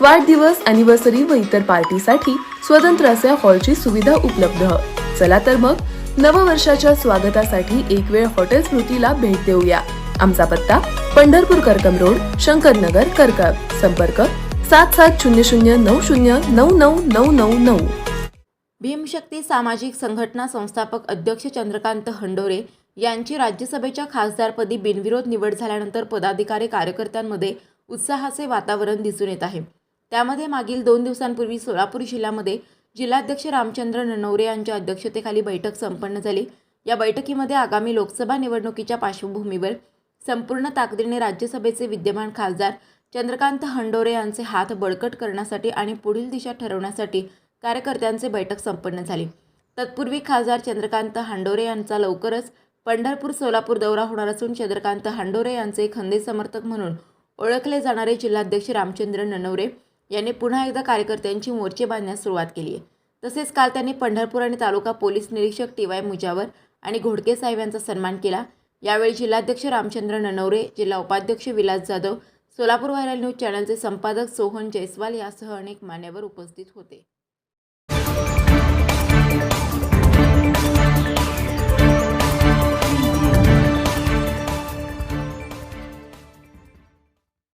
वाढदिवस अॅनिव्हर्सरी व इतर पार्टीसाठी स्वतंत्र असे हॉलची सुविधा उपलब्ध. चला तर मग नववर्षाच्या स्वागतासाठी एक वेळ हॉटेल स्मृतीला भेट देऊया. आमचा पत्ता पंढरपूर करकम रोड शंकरनगर करकम संपर्क सात सात शून्य शून्य नऊ शून्य नऊ नऊ नऊ नऊ. नऊ भीमशक्ती सामाजिक संघटना संस्थापक अध्यक्ष चंद्रकांत हंडोरे यांची राज्यसभेच्या खासदारपदी बिनविरोध निवड झाल्यानंतर पदाधिकारी कार्यकर्त्यांमध्ये उत्साहाचे वातावरण दिसून येत आहे. त्यामध्ये मागील दोन दिवसांपूर्वी सोलापूर जिल्ह्यामध्ये जिल्हाध्यक्ष रामचंद्र ननवरे यांच्या अध्यक्षतेखाली बैठक संपन्न झाली. या बैठकीमध्ये आगामी लोकसभा निवडणुकीच्या पार्श्वभूमीवर संपूर्ण ताकदीने राज्यसभेचे विद्यमान खासदार चंद्रकांत हंडोरे यांचे हात बळकट करण्यासाठी आणि पुढील दिशा ठरवण्यासाठी कार्यकर्त्यांचे बैठक संपन्न झाली. तत्पूर्वी खासदार चंद्रकांत हांडोरे यांचा लवकरच पंढरपूर सोलापूर दौरा होणार असून चंद्रकांत हांडोरे यांचे खंदे समर्थक म्हणून ओळखले जाणारे जिल्हाध्यक्ष रामचंद्र ननवरे यांनी पुन्हा एकदा कार्यकर्त्यांची मोर्चे बांधण्यास सुरुवात केली आहे. तसेच काल त्यांनी पंढरपूर आणि तालुका पोलीस निरीक्षक टी वाय मुजावर आणि घोडके साहेब यांचा सन्मान केला. यावेळी जिल्हाध्यक्ष रामचंद्र ननवरे जिल्हा उपाध्यक्ष विलास जाधव सोलापूर व्हायरल न्यूज चॅनलचे संपादक सोहन जयस्वाल यासह अनेक मान्यवर उपस्थित होते.